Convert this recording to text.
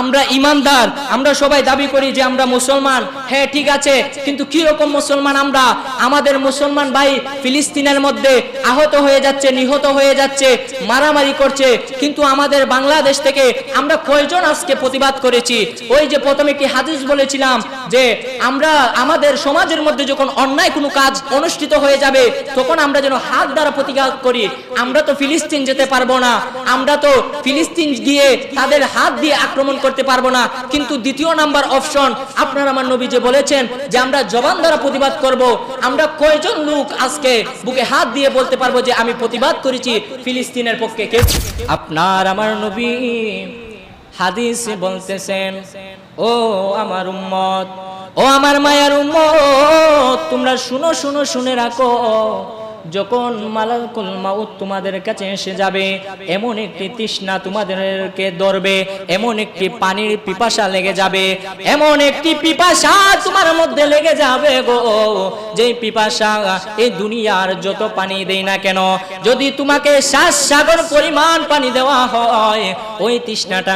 আমরা ইমানদার, আমরা সবাই দাবি করি যে আমরা মুসলমান। হ্যাঁ ঠিক আছে, কিন্তু কি রকম মুসলমান আমরা? আমাদের মুসলমান ভাই ফিলিস্তিনের মধ্যে আহত হয়ে যাচ্ছে, নিহত হয়ে যাচ্ছে, মারামারি করছে। কিন্তু আমাদের বাংলাদেশ থেকে আমরা কয়জন আজকে প্রতিবাদ করেছি? ওই যে প্রথমে একটি হাদিস বলেছিলাম যে আমরা, আমাদের সমাজের মধ্যে যখন অন্যায় কোনো কাজ অনুষ্ঠিত হয়ে যাবে, তখন আমরা যেন হাত দ্বারা প্রতিবাদ করি। আমরা তো ফিলিস্তিন যেতে পারব না। আমরা তো ফিলিস্তিন গিয়ে তাদের হাত দিয়ে আক্রমণ করতে পারব না। কিন্তু দ্বিতীয় নাম্বার অপশন আপনার আমার নবী যে বলেছেন যে আমরা জবান দ্বারা প্রতিবাদ করব, আমরা কয়জন লোক আজকে বুকে হাত দিয়ে বলতে পারব যে আমি প্রতিবাদ করেছি ফিলিস্তিনের পক্ষে কে? আপনার আমার নবী হাদিসে বলতেছেন, ও আমার উম্মত, ও আমার মায়ার উম্মত, তোমরা শুনো শুনো, শুনে রাখো। যখন মালাকুল মাউত তোমাদের কাছে এসে যাবে, এমন একটি তৃষ্ণা তোমাদেরকে ধরবে, এমন একটি পানির পিপাসা লেগে যাবে, এমন একটি পিপাসা তোমার মধ্যে লেগে যাবে গো। যেই পিপাসা এই দুনিয়ার যত পানি দেই না কেন, যদি তোমাকে শ্বাস সাগর পরিমাণ পানি দেওয়া হয়, ওই তৃষ্ণাটা